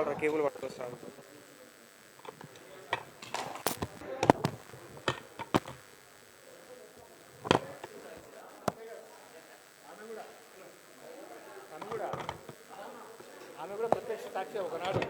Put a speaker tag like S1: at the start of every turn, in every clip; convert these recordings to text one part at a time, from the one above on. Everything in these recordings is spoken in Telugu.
S1: వాళ్ళ కేబుల్ పట్టుకొస్తాను ఆమె కూడా ప్రత్యక్ష సాక్షి ఒకనాడు.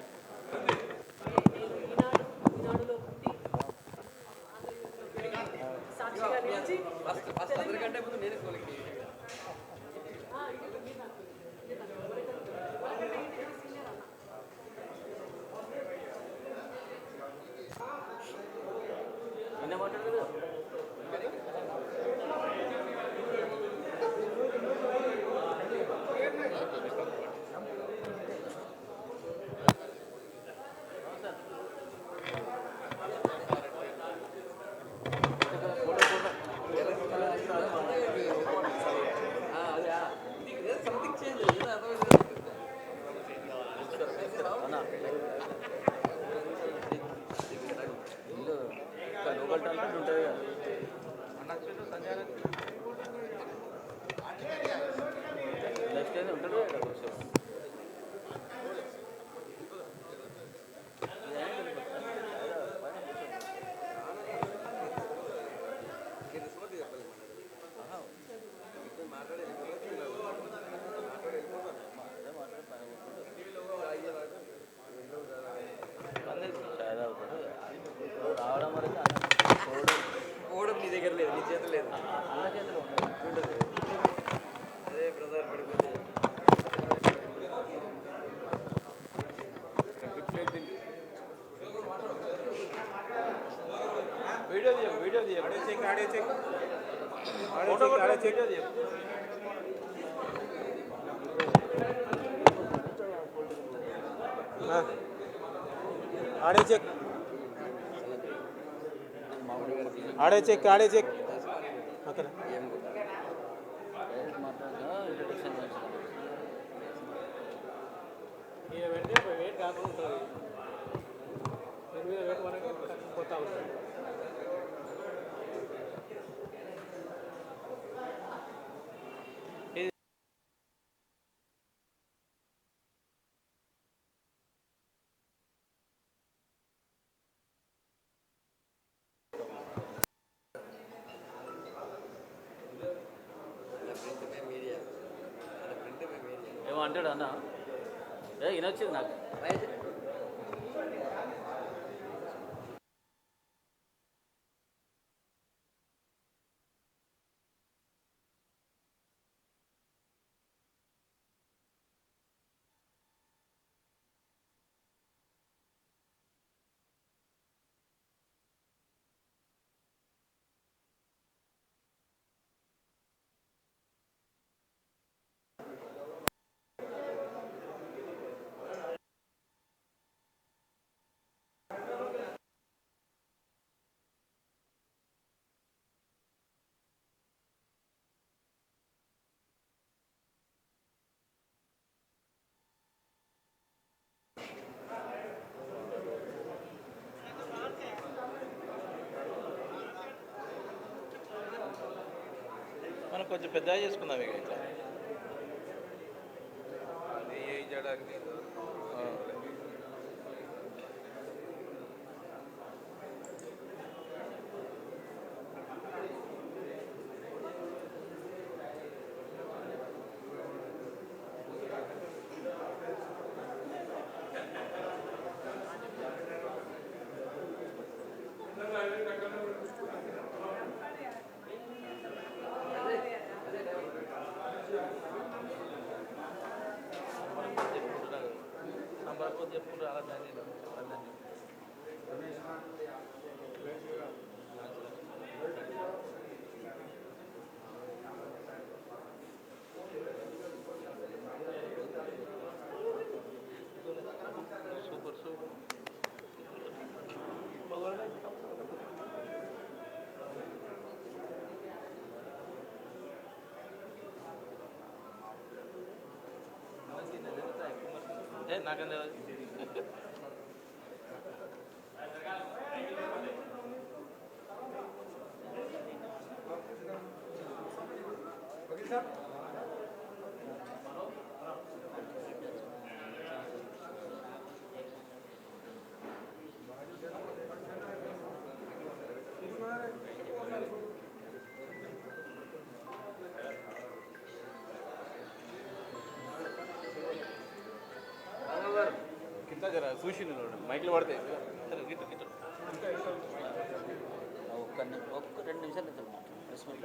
S2: లోకల్ టాలెంట్ ఉంటుంది కదా నెక్స్ట్ అయితే ఉంటుంది photo audio check audio check video తీయ
S1: audio check audio check audio check ఓకేనా ఇక పెడితే వెయిట్ కాకుండా ఉంటుంది
S3: కొంచెం పెద్దగా చేసుకుందాం ఇక ఇట్లా. చేయడానికి ఏ నాకేం తెలియదు జర చూసి మైక్లో పడతాయి సరే గిట్టు గిట్టు.
S2: ఒక్క ని- ఒక్క రెండు నిమిషాలు ఇద్దరు మాట్లాడు. ప్రెస్
S3: మాకు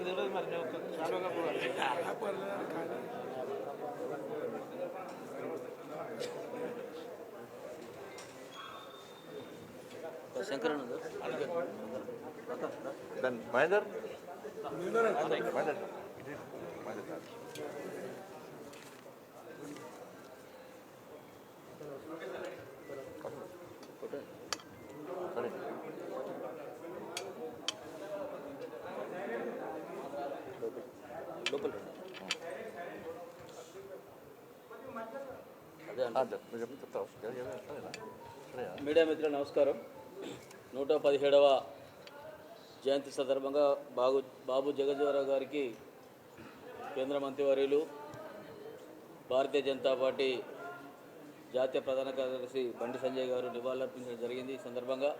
S3: తెలియదు మరి నేను ఒక చాలా
S2: శంకర్ అన్నది
S4: దాని మహేందర్ మహేందర్ ఇది మహేందర్ కాదు.
S2: ఫోటో
S4: సరే
S2: లోపల రండి. అదే
S4: ఆ, చెప్- నువ్వు చెప్పు చెప్తావు ఏ- ఏ- సరేనా సరేనా
S2: మీడియా మిత్రులు నమస్కారం నూట పదిహేడవ జయంతి సందర్భంగా బాబు బాబు జగజ్జీవరావు గారికి కేంద్ర మంత్రివర్యులు భారతీయ జనతా పార్టీ జాతీయ ప్రధాన కార్యదర్శి బండి సంజయ్ గారు నివాళులర్పించడం జరిగింది. ఈ సందర్భంగా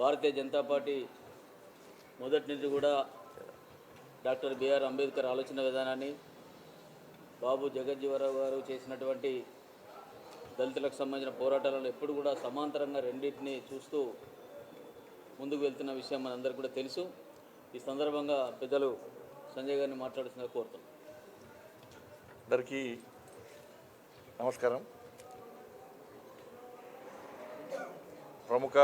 S2: భారతీయ జనతా పార్టీ మొదటి నుంచి కూడా డాక్టర్ బిఆర్ అంబేద్కర్ ఆలోచన విధానాన్ని బాబు జగజ్జీవరావు గారు చేసినటువంటి దళితులకు సంబంధించిన పోరాటాలను ఎప్పుడు కూడా సమాంతరంగా రెండింటిని చూస్తూ ముందుకు వెళ్తున్న విషయం మనందరికీ కూడా తెలుసు. ఈ సందర్భంగా పెద్దలు సంజయ్ గారిని మాట్లాడుతున్న కోరుతాం
S4: అందరికీ నమస్కారం. ప్రముఖ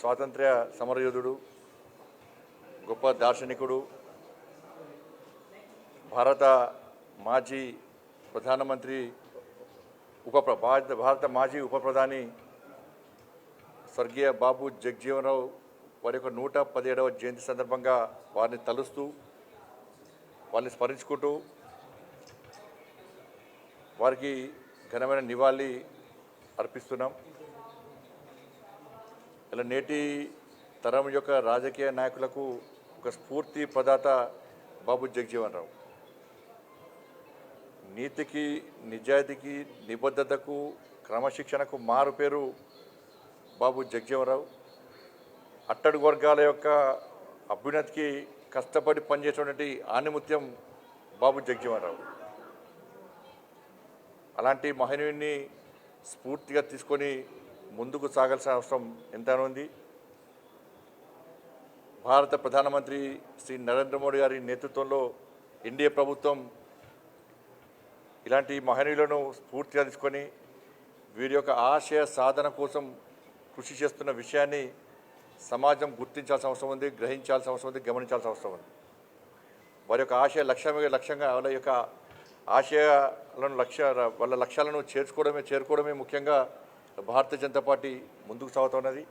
S4: స్వాతంత్ర్య సమరయోధుడు గొప్ప దార్శనికుడు భారత మాజీ ప్రధానమంత్రి ఉప భారత భారత మాజీ ఉప ప్రధాని స్వర్గీయ బాబు జగ్జీవనరావు వారి యొక్క నూట పదిహేడవ జయంతి సందర్భంగా వారిని తలుస్తూ వారిని స్మరించుకుంటూ వారికి ఘనమైన నివాళి అర్పిస్తున్నాం. ఇలా నేటి తరం యొక్క రాజకీయ నాయకులకు ఒక స్ఫూర్తి ప్రదాత బాబు జగజీవన్ రావు నీతికి నిజాయితీకి నిబద్ధతకు క్రమశిక్షణకు మారు పేరు బాబు జగజీవరావు అట్టడుగు వర్గాల యొక్క అభ్యున్నతికి కష్టపడి పనిచేసినటువంటి ఆనిముత్యం బాబు జగజీవనరావు. అలాంటి మహనీయుని స్ఫూర్తిగా తీసుకొని ముందుకు సాగాల్సిన అవసరం ఎంతైనా ఉంది. భారత ప్రధానమంత్రి శ్రీ నరేంద్ర మోడీ గారి నేతృత్వంలో ఎన్డీఏ ప్రభుత్వం ఇలాంటి మహనీయులను స్ఫూర్తిగా తీసుకొని వీరి యొక్క ఆశయ సాధన కోసం కృషి చేస్తున్న విషయాన్ని సమాజం గుర్తించాల్సిన అవసరం ఉంది గ్రహించాల్సిన అవసరం ఉంది గమనించాల్సిన అవసరం ఉంది. వారి యొక్క ఆశయ లక్ష్యమే లక్ష్యంగా వాళ్ళ యొక్క ఆశయాలను లక్ష్య వాళ్ళ లక్ష్యాలను చేర్చుకోవడమే చేరుకోవడమే ముఖ్యంగా భారతీయ జనతా పార్టీ ముందుకు సాగుతున్నది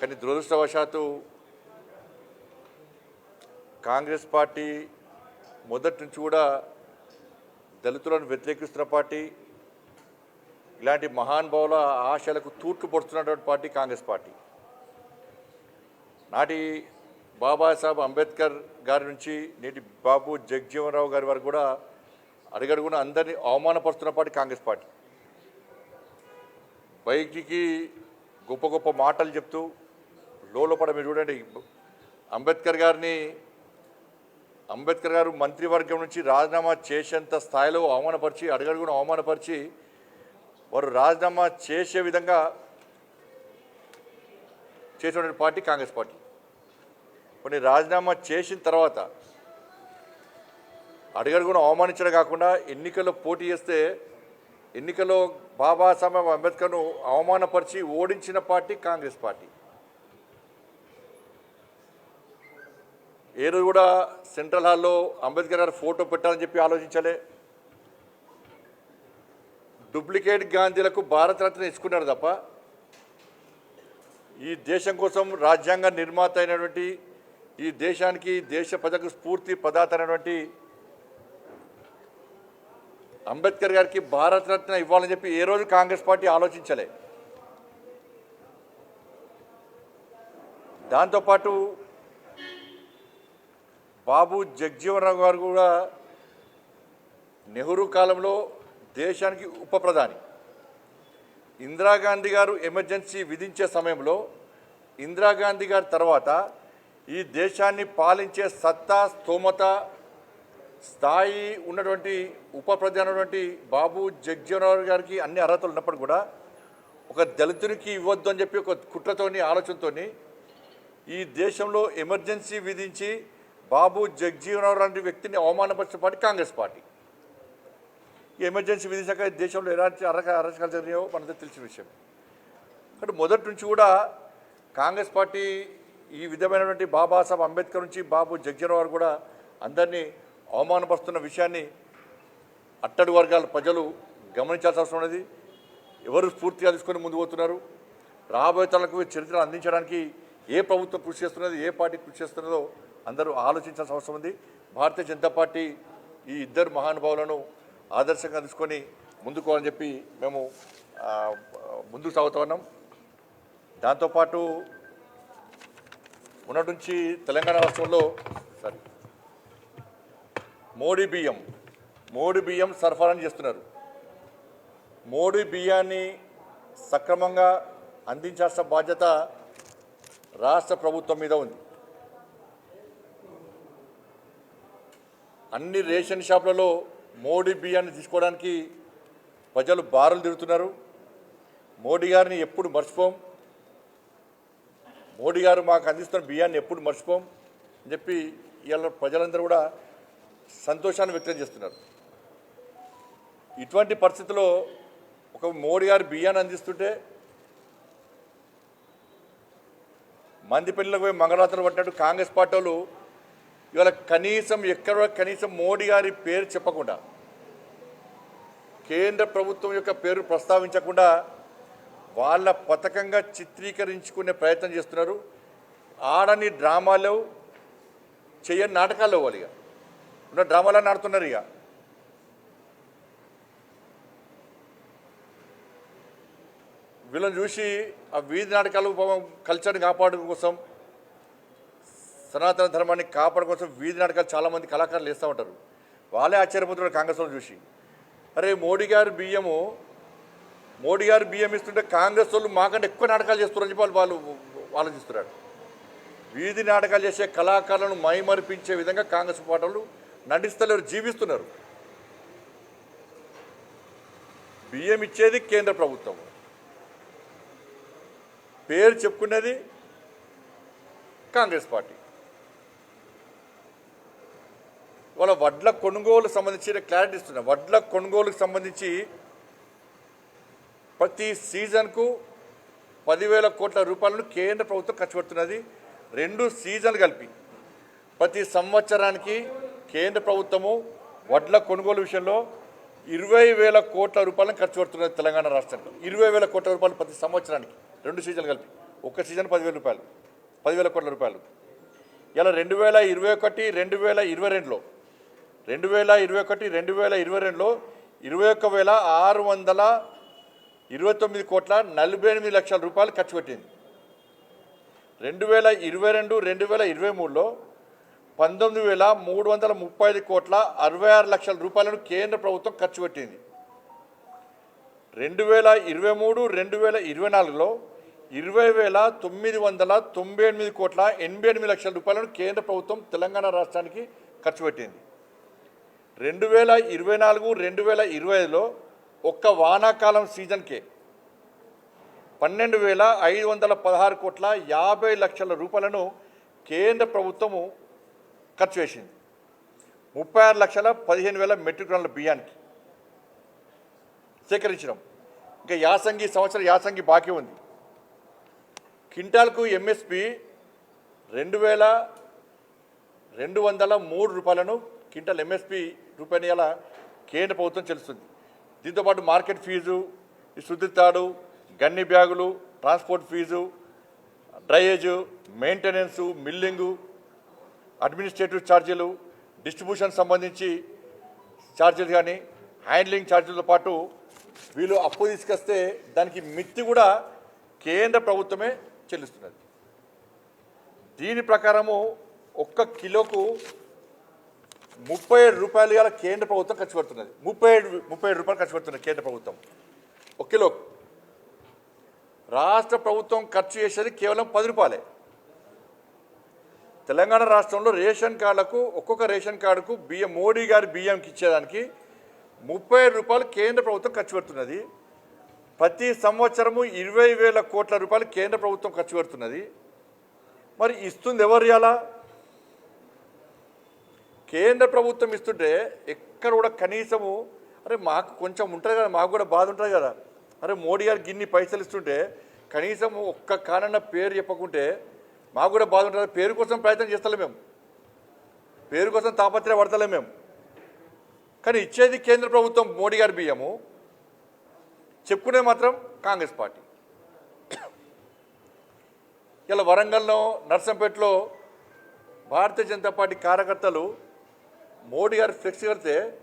S4: కానీ దురదృష్టవశాత్తు కాంగ్రెస్ పార్టీ మొదటి నుంచి కూడా దళితులను వ్యతిరేకిస్తున్న పార్టీ ఇలాంటి మహానుభావుల ఆశలకు తూట్లు పడుతున్నటువంటి పార్టీ కాంగ్రెస్ పార్టీ. నాటి బాబాసాహెబ్ అంబేద్కర్ గారి నుంచి నేటి బాబు జగజీవనరావు గారి వరకు కూడా అడిగడుగున అందరినీ అవమానపరుస్తున్న పార్టీ కాంగ్రెస్ పార్టీ. బయటికి గొప్ప గొప్ప మాటలు చెప్తూ లోపల మీరు చూడండి అంబేద్కర్ గారిని అంబేద్కర్ గారు మంత్రివర్గం నుంచి రాజీనామా చేసేంత స్థాయిలో అవమానపరిచి అడుగడుగును అవమానపరిచి వారు రాజీనామా చేసే విధంగా చేసినటువంటి పార్టీ కాంగ్రెస్ పార్టీ. కొన్ని రాజీనామా చేసిన తర్వాత అడుగడుగును అవమానించడం కాకుండా ఎన్నికల్లో పోటీ చేస్తే ఎన్నికల్లో బాబాసాహెబ్ అంబేద్కర్ను అవమానపరిచి ఓడించిన పార్టీ కాంగ్రెస్ పార్టీ. ఏ రోజు కూడా సెంట్రల్ హాల్లో అంబేద్కర్ గారి ఫోటో పెట్టాలని చెప్పి ఆలోచించలే. డూప్లికేట్ గాంధీలకు భారతరత్న ఇచ్చుకున్నారు తప్ప ఈ దేశం కోసం రాజ్యాంగ నిర్మాత అయినటువంటి ఈ దేశానికి దేశ ప్రజలకు స్ఫూర్తి పదార్థ అయినటువంటి అంబేద్కర్ గారికి భారతరత్న ఇవ్వాలని చెప్పి ఏ రోజు కాంగ్రెస్ పార్టీ ఆలోచించలే. దాంతోపాటు బాబు జగ్జీవనరావు గారు కూడా నెహ్రూ కాలంలో దేశానికి ఉప ప్రధాని ఇందిరాగాంధీ గారు ఎమర్జెన్సీ విధించే సమయంలో ఇందిరాగాంధీ గారి తర్వాత ఈ దేశాన్ని పాలించే సత్తా స్తోమత స్థాయి ఉన్నటువంటి ఉప ప్రధానటువంటి బాబు జగ్జీవనరావు గారికి అన్ని అర్హతలు ఉన్నప్పుడు కూడా ఒక దళితునికి ఇవ్వద్దు అని చెప్పి ఒక కుట్రతోని ఆలోచనతోని ఈ దేశంలో ఎమర్జెన్సీ విధించి బాబు జగ్జీవనరావు లాంటి వ్యక్తిని అవమానపరిచిన పార్టీ కాంగ్రెస్ పార్టీ. ఈ ఎమర్జెన్సీ విధించాక దేశంలో ఎలాంటి అరక అరచకాలు జరిగాయో మనకు తెలిసిన విషయం. కాబట్టి మొదటి నుంచి కూడా కాంగ్రెస్ పార్టీ ఈ విధమైనటువంటి బాబాసాహెబ్ అంబేద్కర్ నుంచి బాబు జగ్జీవనరావు కూడా అందరినీ అవమానపరుస్తున్న విషయాన్ని అట్టడి వర్గాల ప్రజలు గమనించాల్సిన అవసరం ఉన్నది. ఎవరు స్ఫూర్తిగా తీసుకొని ముందు పోతున్నారు? రాబోయే తరాలకు చరిత్ర అందించడానికి ఏ ప్రభుత్వం కృషి చేస్తున్నది? ఏ పార్టీ కృషి చేస్తున్నదో అందరూ ఆలోచించాల్సిన అవసరం ఉంది. భారతీయ జనతా పార్టీ ఈ ఇద్దరు మహానుభావులను ఆదర్శంగా తీసుకొని ముందుకోవాలని చెప్పి మేము ముందుకు సాగుతా ఉన్నాం. దాంతోపాటు ఉన్నటుంచి నుంచి తెలంగాణ రాష్ట్రంలో సారీ మోడీ బియ్యం మోడీ బియ్యం సరఫరా చేస్తున్నారు. మోడీ బియ్యాన్ని సక్రమంగా అందించాల్సిన బాధ్యత రాష్ట్ర ప్రభుత్వం మీద ఉంది. అన్ని రేషన్ షాపులలో మోడీ బియ్యాన్ని తీసుకోవడానికి ప్రజలు బారులు తిరుగుతున్నారు. మోడీ గారిని ఎప్పుడు మర్చిపోం. మోడీ గారు మాకు అందిస్తున్న బియ్యాన్ని ఎప్పుడు మర్చిపోం అని చెప్పి ఇవాళ ప్రజలందరూ కూడా సంతోషాన్ని వ్యక్తం చేస్తున్నారు. ఇటువంటి పరిస్థితిలో ఒక మోడీ గారు బియ్యాన్ని అందిస్తుంటే మంది పిల్లలకు పోయి మంగళాతలు పట్టినట్టు కాంగ్రెస్ పార్టీ వాళ్ళు ఇవాళ కనీసం ఎక్కడ కనీసం మోడీ గారి పేరు చెప్పకుండా కేంద్ర ప్రభుత్వం యొక్క పేరు ప్రస్తావించకుండా వాళ్ళ పథకంగా చిత్రీకరించుకునే ప్రయత్నం చేస్తున్నారు. ఆడని డ్రామాలు చేయని నాటకాలు వాళ్ళు ఇక. ఉన్న డ్రామాలను ఆడుతున్నారు ఇక. వీళ్ళని చూసి ఆ వీధి నాటకాలు కల్చర్ని కాపాడడం కోసం సనాతన ధర్మాన్ని కాపాడడం కోసం వీధి నాటకాలు చాలామంది కళాకారులు వేస్తూ ఉంటారు. వాళ్ళే ఆశ్చర్యపోతున్నారు కాంగ్రెస్ వాళ్ళు చూసి. అరే మోడీ గారి బియ్యము మోడీ గారు బియ్యం ఇస్తుంటే కాంగ్రెస్ వాళ్ళు మాకంటే ఎక్కువ నాటకాలు చేస్తున్నారని చెప్పి వాళ్ళు వాళ్ళు ఆలోచిస్తున్నారు. వీధి నాటకాలు చేసే కళాకారులను మైమరిపించే విధంగా కాంగ్రెస్ పాటలు నటిస్తలేరు జీవిస్తున్నారు. బియ్యం ఇచ్చేది కేంద్ర ప్రభుత్వం. పేరు చెప్పుకునేది కాంగ్రెస్ పార్టీ. వాళ్ళ వడ్ల కొనుగోలు సంబంధించిన క్లారిటీ ఇస్తున్నా. వడ్ల కొనుగోలుకు సంబంధించి ప్రతి సీజన్కు పదివేల కోట్ల రూపాయలను కేంద్ర ప్రభుత్వం ఖర్చు పెడుతున్నది. రెండు సీజన్లు కలిపి ప్రతి సంవత్సరానికి కేంద్ర ప్రభుత్వము వడ్ల కొనుగోలు విషయంలో ఇరవై వేల కోట్ల రూపాయలను ఖర్చు పెడుతున్నది తెలంగాణ రాష్ట్రానికి. ఇరవై వేల కోట్ల రూపాయలు ప్రతి సంవత్సరానికి రెండు సీజన్లు కలిపి. ఒక సీజన్ పదివేల రూపాయలు. పదివేల కోట్ల రూపాయలు. ఇలా రెండు వేల ఇరవై ఒకటి రెండు వేల ఇరవై రెండులో రెండు వేల ఇరవై ఒకటి రెండు వేల ఇరవై రెండులో ఇరవై ఒక్క వేల ఆరు వందల ఇరవై తొమ్మిది కోట్ల నలభై ఎనిమిది లక్షల రూపాయలు ఖర్చు పెట్టింది. రెండు వేల ఇరవై రెండు రెండు వేల ఇరవై మూడులో పంతొమ్మిది వేల మూడు వందల ముప్పై ఐదు కోట్ల అరవై ఆరు లక్షల రూపాయలను కేంద్ర ప్రభుత్వం ఖర్చు పెట్టింది. రెండు వేల ఇరవై మూడు రెండు వేల ఇరవై నాలుగులో ఇరవై వేల తొమ్మిది వందల తొంభై ఎనిమిది కోట్ల ఎనభై ఎనిమిది లక్షల రూపాయలను కేంద్ర ప్రభుత్వం తెలంగాణ రాష్ట్రానికి ఖర్చు పెట్టింది. రెండు వేల ఇరవై నాలుగు రెండు వేల ఇరవై ఐదులో ఒక్క వానాకాలం సీజన్కే పన్నెండు వేల ఐదు వందల పదహారు కోట్ల యాభై లక్షల రూపాయలను కేంద్ర ప్రభుత్వము ఖర్చు చేసింది. ముప్పై ఆరు లక్షల పదిహేను వేల మెట్రిక్ టన్నుల బియ్యానికి సేకరించడం ఇంకా యాసంగి సంవత్సరం యాసంగి బాకీ ఉంది. క్వింటాల్కు ఎంఎస్పి రెండు వేల రెండు వందల మూడు రూపాయలను క్వింటల్ ఎంఎస్పి రూపాయలు ఇలా కేంద్ర ప్రభుత్వం చెల్లిస్తుంది. దీంతోపాటు మార్కెట్ ఫీజు శుద్ధి తాడు గన్ని బ్యాగులు ట్రాన్స్పోర్ట్ ఫీజు డ్రైవేజు మెయింటెనెన్సు మిల్లింగు అడ్మినిస్ట్రేటివ్ ఛార్జీలు డిస్ట్రిబ్యూషన్ సంబంధించి ఛార్జీలు కానీ హ్యాండ్లింగ్ ఛార్జీలతో పాటు వీళ్ళు అప్పు తీసుకొస్తే దానికి మిత్తి కూడా కేంద్ర ప్రభుత్వమే చెల్లిస్తున్నది. దీని ప్రకారము ఒక్క కిలోకు ముప్పై ఏడు రూపాయలు ఇవాళ కేంద్ర ప్రభుత్వం ఖర్చు పెడుతున్నది. ముప్పై ఏడు ముప్పై ఏడు రూపాయలు ఖర్చు పెడుతున్నది కేంద్ర ప్రభుత్వం. ఒక కిలో. రాష్ట్ర ప్రభుత్వం ఖర్చు చేసేది కేవలం పది రూపాయలే. తెలంగాణ రాష్ట్రంలో రేషన్ కార్డులకు ఒక్కొక్క రేషన్ కార్డుకు బియ్యం మోడీ గారి బియ్యంకి ఇచ్చేదానికి ముప్పై రూపాయలు కేంద్ర ప్రభుత్వం ఖర్చు పెడుతున్నది. ప్రతి సంవత్సరము ఇరవై వేల కోట్ల రూపాయలు కేంద్ర ప్రభుత్వం ఖర్చు పెడుతున్నది. మరి ఇస్తుంది ఎవరు ఇలా కేంద్ర ప్రభుత్వం ఇస్తుంటే ఎక్కడ కూడా కనీసము అరే మాకు కొంచెం ఉంటుంది కదా మాకు కూడా బాధ ఉంటుంది కదా. అరే మోడీ గారు గిన్ని పైసలు ఇస్తుంటే కనీసం ఒక్క కానన్న పేరు చెప్పకుంటే మాకు కూడా బాధ ఉంటుంది. పేరు కోసం ప్రయత్నం చేస్తలే మేము. పేరు కోసం తాపత్రయ పడతలే మేము. కానీ ఇచ్చేది కేంద్ర ప్రభుత్వం మోడీ గారి బియ్యము. చెప్పుకునే మాత్రం కాంగ్రెస్ పార్టీ. ఇలా వరంగల్లో నర్సంపేటలో భారతీయ జనతా పార్టీ కార్యకర్తలు మోడీ గారు ఫ్లెక్స్ కడితే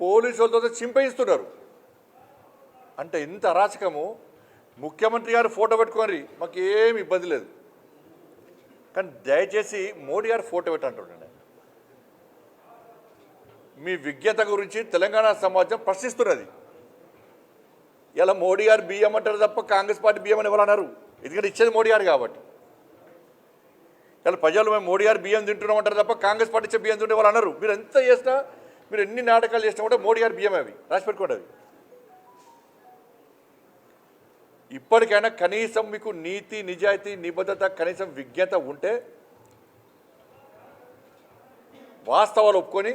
S4: పోలీసు వాళ్ళతో చింపయిస్తున్నారు. అంటే ఇంత అరాచకము. ముఖ్యమంత్రి గారు ఫోటో పెట్టుకొని మాకు ఏమి ఇబ్బంది లేదు. కానీ దయచేసి మోడీ గారు ఫోటో పెట్టంటుండండి మీ విజ్ఞత గురించి తెలంగాణ సమాజం ప్రశ్నిస్తున్నది. ఇలా మోడీ గారు బియ్యం అంటారు తప్ప కాంగ్రెస్ పార్టీ బియ్యం అని ఎవరు అన్నారు? ఎందుకంటే ఇచ్చేది మోడీ గారు కాబట్టి. ఇలా ప్రజలు మేము మోడీ గారు బియ్యం తింటున్నాం అంటారు తప్ప కాంగ్రెస్ పార్టీ ఇచ్చే బియ్యం తింటే వాళ్ళు అన్నారు మీరు ఎంత చేసినా మీరు ఎన్ని నాటకాలు చేసినా కూడా మోడీ గారి బియ్యం అవి. రాసి పెట్టుకోండి అవి. ఇప్పటికైనా కనీసం మీకు నీతి నిజాయితీ నిబద్ధత కనీసం విజ్ఞత ఉంటే వాస్తవాలు ఒప్పుకొని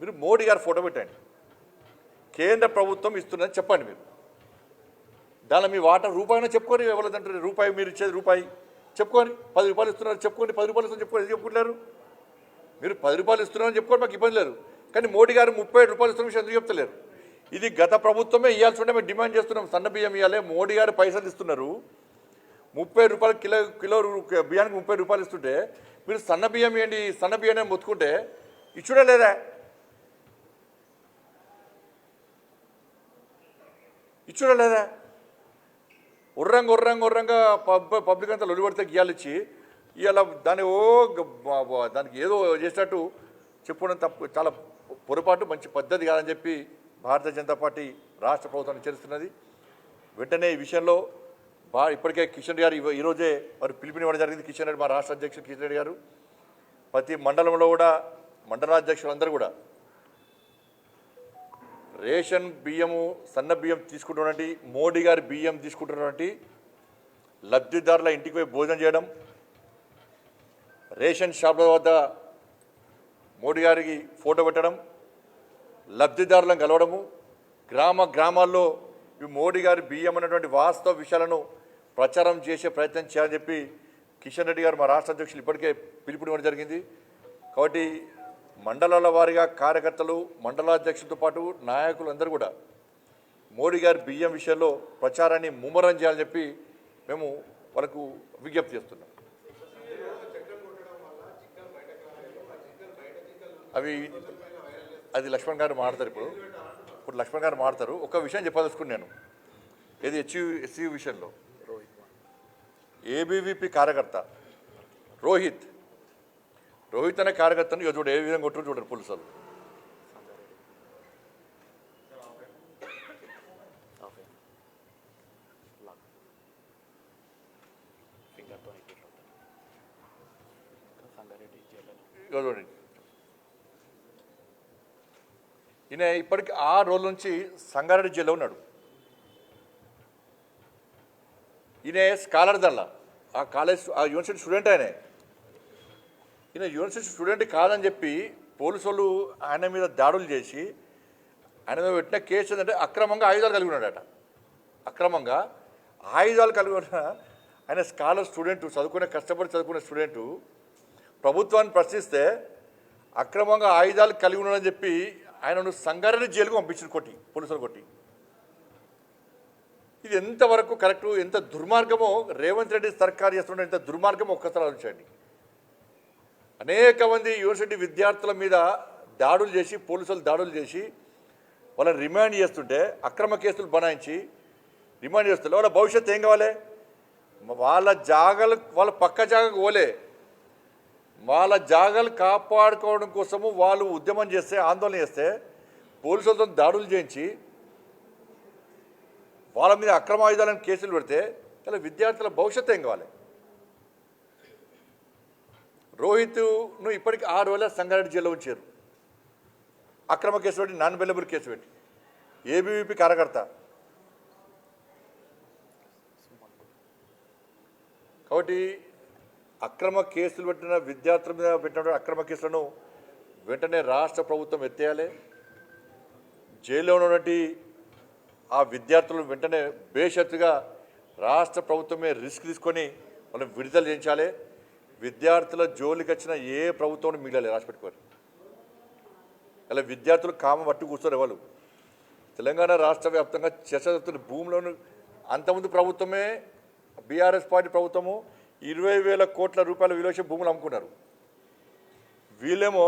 S4: మీరు మోడీ గారు ఫోటో పెట్టండి. కేంద్ర ప్రభుత్వం ఇస్తుందని చెప్పండి మీరు. దానిలో మీ వాటా రూపాయినా చెప్పుకొని ఎవరిదంటారు? రూపాయి మీరు ఇచ్చేది రూపాయి. చెప్పుకోని పది రూపాయలు ఇస్తున్నారు చెప్పుకోండి పది రూపాయలు ఇస్తున్నారు చెప్పుకోండి చెప్పుకుంటారు మీరు పది రూపాయలు ఇస్తున్నారని చెప్పుకోండి మాకు ఇబ్బంది లేదు. కానీ మోడీ గారు ముప్పై ఏడు రూపాయలు ఇస్తున్న విషయం ఎందుకు చెప్తలేరు? ఇది గత ప్రభుత్వమే ఇవ్వాల్సి ఉంటే మేము డిమాండ్ చేస్తున్నాం సన్న బియ్యం ఇవ్వాలి మోడీ గారు పైసలు ఇస్తున్నారు. ముప్పై రూపాయలు కిలో కిలో బియ్యానికి ముప్పై రూపాయలు ఇస్తుంటే మీరు సన్న బియ్యం ఇవ్వండి సన్న బియ్యం మొత్తుకుంటే ఇచ్చుడే లేదా ఇచ్చుడే లేదా ఉర్రంగా ఉర్రంగా ఉర్రంగా పబ్ పబ్లిక్ అంతా లొలిపడితే గీయాలు ఇచ్చి ఇవాళ దాని ఓ దానికి ఏదో చేసినట్టు చెప్పడం తప్పు చాలా పొరపాటు మంచి పద్ధతి కాదని చెప్పి భారతీయ జనతా పార్టీ రాష్ట్ర ప్రభుత్వాన్ని చేస్తున్నది వెంటనే ఈ విషయంలో బా ఇప్పటికే కిషన్ రెడ్డి గారు ఈరోజే వారు పిలుపునివ్వడం జరిగింది. కిషన్ రెడ్డి మా రాష్ట్ర అధ్యక్షుడు కిషన్ రెడ్డి గారు. ప్రతి మండలంలో కూడా మండలాధ్యక్షులందరూ కూడా రేషన్ బియ్యము సన్న బియ్యం తీసుకుంటున్నటువంటి మోడీ గారి బియ్యం తీసుకుంటున్నటువంటి లబ్ధిదారుల ఇంటికి పోయి భోజనం చేయడం రేషన్ షాపుల వద్ద మోడీ గారికి ఫోటో పెట్టడం లబ్ధిదారులను కలవడము గ్రామ గ్రామాల్లో ఈ మోడీ గారి బియ్యం అనేటువంటి వాస్తవ విషయాలను ప్రచారం చేసే ప్రయత్నం చేయాలని చెప్పి కిషన్ రెడ్డి గారు మా రాష్ట్ర అధ్యక్షులు ఇప్పటికే పిలుపునివ్వడం జరిగింది. కాబట్టి మండలాల వారీగా కార్యకర్తలు మండలాధ్యక్షులతో పాటు నాయకులు అందరూ కూడా మోడీ గారి బియ్యం విషయంలో ప్రచారాన్ని ముమ్మరం చేయాలని చెప్పి మేము వాళ్ళకు విజ్ఞప్తి చేస్తున్నాం. అవి అది లక్ష్మణ్ గారు మాడతారు ఇప్పుడు. ఇప్పుడు లక్ష్మణ్ గారు మాడతారు ఒక విషయం చెప్పదలుచుకున్నాను నేను. ఇది హెచ్యు ఎస్యూ విషయంలో? ఏబీవీపీ కార్యకర్త రోహిత్ రోహిత్ అనే కార్యకర్తను ఇక చూడు ఏ విధంగా కొట్టుకుని చూడరు పోలీసులు. చూడండి. ఈయన ఇప్పటికి ఆ రోజుల నుంచి సంగారెడ్డి జైల్లో ఉన్నాడు. ఈయన స్కాలర్ దల్లా ఆ కాలేజ్ ఆ యూనివర్సిటీ స్టూడెంట్ ఆయనే. ఈయన యూనివర్సిటీ స్టూడెంట్ కాదని చెప్పి పోలీసు వాళ్ళు ఆయన మీద దాడులు చేసి ఆయన మీద పెట్టిన కేసు ఏంటంటే అక్రమంగా ఆయుధాలు కలిగి ఉన్నాడట. అక్రమంగా ఆయుధాలు కలిగి ఉన్న ఆయన స్కాలర్ స్టూడెంట్ చదువుకునే కష్టపడి చదువుకునే స్టూడెంటు ప్రభుత్వాన్ని ప్రశ్నిస్తే అక్రమంగా ఆయుధాలు కలిగి ఉన్నాడని చెప్పి ఆయనను సంగారెడ్డి జైలుకు పంపించిన కొట్టి పోలీసులు కొట్టి. ఇది ఎంతవరకు కరెక్టు ఎంత దుర్మార్గమో రేవంత్ రెడ్డి సర్కార్ చేస్తుండే ఎంత దుర్మార్గమో ఒక్కసారి ఆలోచించండి. అనేక మంది యూనివర్సిటీ విద్యార్థుల మీద దాడులు చేసి పోలీసులు దాడులు చేసి వాళ్ళని రిమాండ్ చేస్తుంటే అక్రమ కేసులు బనాయించి రిమాండ్ చేస్తుంటే వాళ్ళ భవిష్యత్తు ఏం కావాలి? వాళ్ళ జాగలు వాళ్ళ పక్క జాగకు పోలే. వాళ్ళ జాగాలు కాపాడుకోవడం కోసము వాళ్ళు ఉద్యమం చేస్తే ఆందోళన చేస్తే పోలీసులతో దాడులు చేయించి వాళ్ళ మీద అక్రమ ఆయుధాలను కేసులు పెడితే ఇలా విద్యార్థుల భవిష్యత్తు ఏం కావాలి? రోహిత్ను ఇప్పటికి ఆరు వేల సంగారెడ్డి జైల్లో ఉంచారు. అక్రమ కేసు పెట్టి నాన్ బెల్లబుల్ కేసు పెట్టి. ఏబీవీపీ కార్యకర్త. కాబట్టి అక్రమ కేసులు పెట్టిన విద్యార్థుల మీద పెట్టిన అక్రమ కేసులను వెంటనే రాష్ట్ర ప్రభుత్వం ఎత్తేయాలి. జైల్లో ఉన్నటువంటి ఆ విద్యార్థులను వెంటనే బేషత్తుగా రాష్ట్ర ప్రభుత్వమే రిస్క్ తీసుకొని మనం విడుదల చేయించాలి. విద్యార్థుల జోలికి వచ్చిన ఏ ప్రభుత్వం మిగిలాలి రాసిపెట్టుకోరు. అలా విద్యార్థులు కామ పట్టు కూర్చోరు ఎవరు? తెలంగాణ రాష్ట్ర వ్యాప్తంగా చర్చ జరుగుతున్న భూములను అంతకుముందు ప్రభుత్వమే బీఆర్ఎస్ పార్టీ ప్రభుత్వము ఇరవై వేల కోట్ల రూపాయల విలువ భూములు అమ్ముకున్నారు. వీళ్ళేమో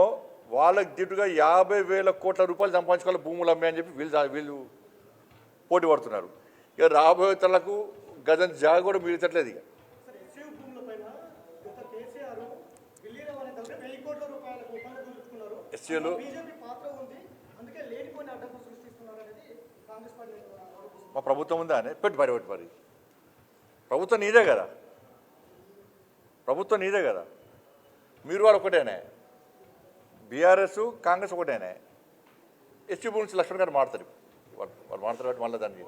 S4: వాళ్ళకి దిట్టుగా యాభై వేల కోట్ల రూపాయలు సంపాదించుకోవాలి భూములు అమ్మే అని చెప్పి వీళ్ళు వీళ్ళు పోటీ పడుతున్నారు. ఇక రాబోయే తలకు గజం జాగ కూడా మిగిలితట్లేదు ఇక
S5: సార్ ఎస్యూ భూముల పైన గత కేసీఆర్ విలీనం అనే తగ్గ వెయ్యి కోట్ల రూపాయల ఒప్పందం కుదుర్చుకున్నారు
S4: ఎస్సీలు
S5: బీజేపీ పాత్ర ఉంది అందుకే లేనిపోయిన అడ్డంకులు సృష్టిస్తున్నారు అనేది కాంగ్రెస్ పార్టీ ఆరోపిస్తుంది
S4: మా ప్రభుత్వం ఉందా అని? పెట్టి మరి పెట్టి మరి. ప్రభుత్వం నీదే కదా. ప్రభుత్వం నీదే కదా. మీరు వాళ్ళు ఒకటేనే. బీఆర్ఎస్ కాంగ్రెస్ ఒకటేనే. ఎస్టీ నుంచి లక్ష్మణ్ గారు మాడతారు. వాళ్ళు మాడతారు కాబట్టి మళ్ళీ దాన్ని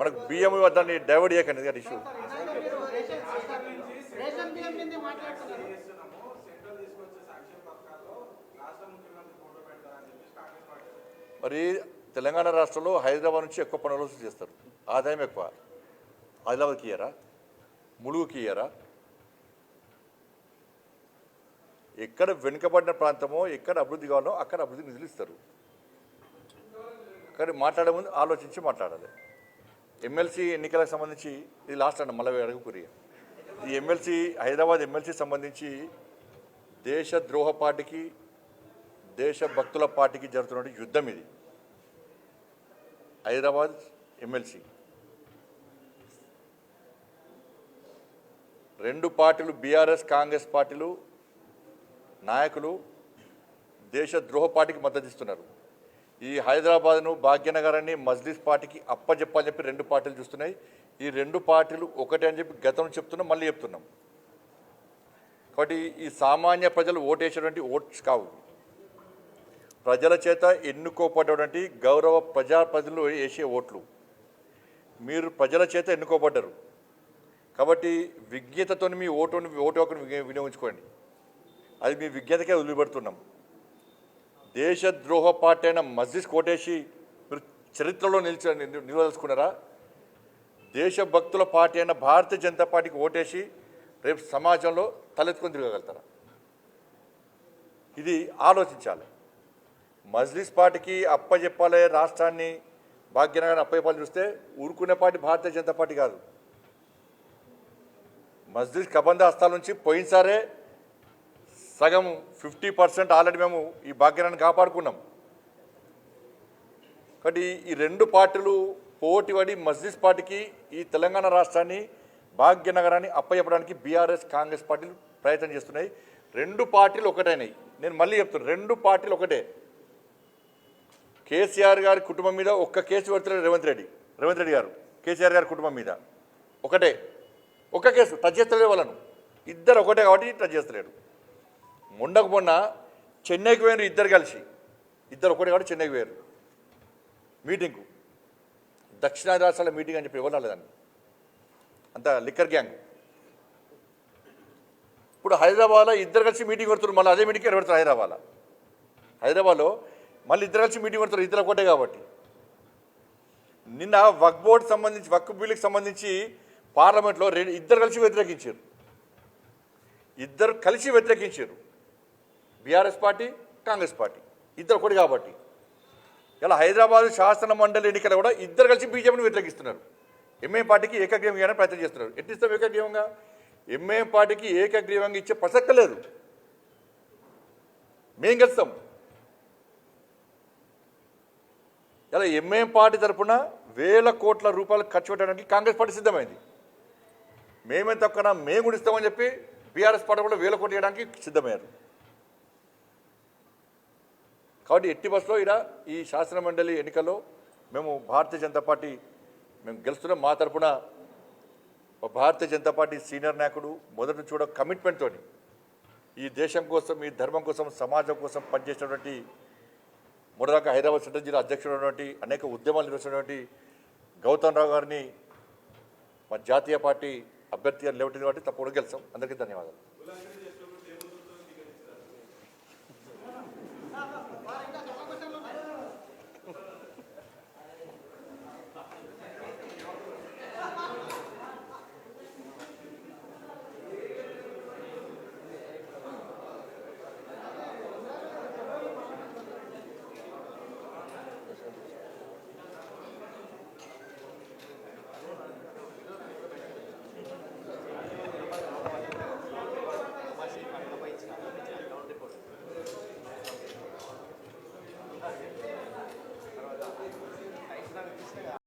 S4: మనకు బియ్యం దాన్ని డైవర్ట్ చేయకండి ఇష్యూ
S5: రేషన్ బియ్యం కింద మాట్లాడుతున్నారు
S4: మరి తెలంగాణ రాష్ట్రంలో హైదరాబాద్ నుంచి ఎక్కువ పనులు వసూలు చేస్తారు. ఆదాయం ఎక్కువ. ఆదిలాబాద్కి ఇయ్యారా? ములుగుకి ఇయ్యారా? ఎక్కడ వెనుకబడిన ప్రాంతమో ఎక్కడ అభివృద్ధి కావాలో అక్కడ అభివృద్ధి నిధులు ఇస్తారు కానీ మాట్లాడే ముందు ఆలోచించి మాట్లాడాలి. ఎమ్మెల్సీ ఎన్నికలకు సంబంధించి ఇది లాస్ట్ అండి మళ్ళీ అడుగు కురి ఈ ఎమ్మెల్సీ హైదరాబాద్ ఎమ్మెల్సీ సంబంధించి దేశ ద్రోహ పార్టీకి దేశ భక్తుల పార్టీకి జరుగుతున్న యుద్ధం ఇది. హైదరాబాద్ ఎమ్మెల్సీ. రెండు పార్టీలు బీఆర్ఎస్ కాంగ్రెస్ పార్టీలు నాయకులు దేశ ద్రోహ పార్టీకి మద్దతు ఇస్తున్నారు. ఈ హైదరాబాద్ను భాగ్యనగరాన్ని మజ్లిస్ పార్టీకి అప్పచెప్పాలని చెప్పి రెండు పార్టీలు చూస్తున్నాయి. ఈ రెండు పార్టీలు ఒకటే అని చెప్పి గతంలో చెప్తున్నాం మళ్ళీ చెప్తున్నాం. కాబట్టి ఈ సామాన్య ప్రజలు ఓటేసేటువంటి ఓట్స్ కావు. ప్రజల చేత ఎన్నుకోబడ్డటువంటి గౌరవ ప్రజాప్రతినిధులు వేసే ఓట్లు. మీరు ప్రజల చేత ఎన్నుకోబడ్డారు. కాబట్టి విజ్ఞతతో మీ ఓటును ఓటు హక్కును వినియోగించుకోండి. అది మీ విజ్ఞతకే వదిలిపెడుతున్నాం. దేశద్రోహ పార్టీ అయిన మస్జిద్ కోటేసి మీరు చరిత్రలో నిలిచి నిల్- నిలవదలుచుకున్నారా దేశభక్తుల పార్టీ అయిన భారతీయ జనతా పార్టీకి ఓటేసి రేపు సమాజంలో తలెత్తుకొని తిరగలుగుతారా ఇది ఆలోచించాలి. మజ్లిస్ పార్టీకి అప్పచెప్పాలి రాష్ట్రాన్ని భాగ్యనగరాన్ని అప్పచెప్పాలని చూస్తే ఊరుకునే పార్టీ భారతీయ జనతా పార్టీ కాదు. మజ్లిస్ కబంద హస్తాల నుంచి పోయినసారే సగం ఫిఫ్టీ పర్సెంట్ ఆల్రెడీ మేము ఈ భాగ్యనగరాన్ని కాపాడుకున్నాం. కాబట్టి ఈ రెండు పార్టీలు పోటీ పడి మజ్లిస్ పార్టీకి ఈ తెలంగాణ రాష్ట్రాన్ని భాగ్యనగరాన్ని అప్పచెప్పడానికి బీఆర్ఎస్ కాంగ్రెస్ పార్టీలు ప్రయత్నం చేస్తున్నాయి. రెండు పార్టీలు ఒకటైనాయి. నేను మళ్ళీ చెప్తున్నాను రెండు పార్టీలు ఒకటే. కేసీఆర్ గారి కుటుంబం మీద ఒక్క కేసు పెడుతున్నాడు రేవంత్ రెడ్డి. రేవంత్ రెడ్డి గారు కేసీఆర్ గారి కుటుంబం మీద. ఒకటే. ఒక్క కేసు టచ్ చేస్తలేడు వాళ్ళను. ఇద్దరు ఒకటే కాబట్టి టచ్ చేస్తలేడు మొండకు మొన్న చెన్నైకి పోయినారు ఇద్దరు కలిసి. ఇద్దరు ఒకటే కాబట్టి చెన్నైకి పోయారు మీటింగ్కు దక్షిణాది రాష్ట్రాల మీటింగ్ అని చెప్పి ఎవరు రాలేదండి అంత లిక్కర్ గ్యాంగ్. ఇప్పుడు హైదరాబాద్లో ఇద్దరు కలిసి మీటింగ్ పెడుతున్నారు. మళ్ళీ అదే మీటింగ్ పెడతారు హైదరాబాద్లో. హైదరాబాద్లో మళ్ళీ ఇద్దరు కలిసి మీటింగ్ పెడతారు ఇద్దరు ఒకటే కాబట్టి. నిన్న వక్ బోర్డ్ సంబంధించి వక్ బిల్లుకి సంబంధించి పార్లమెంట్లో రెండు ఇద్దరు కలిసి వ్యతిరేకించారు. ఇద్దరు కలిసి వ్యతిరేకించారు. BRS party Congress party. ఇద్దరు ఒకటి కాబట్టి. ఇలా హైదరాబాద్ శాసన మండలి ఎన్నికలు కూడా ఇద్దరు కలిసి బీజేపీని వ్యతిరేకిస్తున్నారు. ఎంఏ పార్టీకి ఏకగ్రీవం ఇవ్వడానికి ప్రయత్నం చేస్తున్నారు. ఎట్టిస్తాం ఏకగ్రీవంగా? ఎంఏ పార్టీకి ఏకగ్రీవంగా ఇచ్చే ప్రసక్తి లేదు. మేం గెలుస్తాం. ఇలా ఎంఏం పార్టీ తరపున వేల కోట్ల రూపాయలు ఖర్చు పెట్టడానికి కాంగ్రెస్ పార్టీ సిద్ధమైంది. మేమే తక్కువ మేము కూడా ఇస్తామని చెప్పి బీఆర్ఎస్ పార్టీ కూడా వేల కోట్లు ఇవ్వడానికి సిద్ధమయ్యారు. కాబట్టి ఎట్టి బస్సులో ఇలా ఈ శాసన మండలి ఎన్నికల్లో మేము భారతీయ జనతా పార్టీ మేము గెలుస్తున్నాం మా తరఫున భారతీయ జనతా పార్టీ సీనియర్ నాయకుడు మొదటి నుంచి కూడా కమిట్మెంట్తో ఈ దేశం కోసం ఈ ధర్మం కోసం సమాజం కోసం పనిచేసినటువంటి మొదటిదాకా హైదరాబాద్ సెంట్రల్ జిల్లా అధ్యక్షుడైనటువంటి అనేక ఉద్యమాలు నిర్వహించినటువంటి గౌతమ్ రావు గారిని మా జాతీయ పార్టీ అభ్యర్థిగా లేవట్టింది కాబట్టి తప్పకుండా గెలుస్తాం. అందరికీ ధన్యవాదాలు.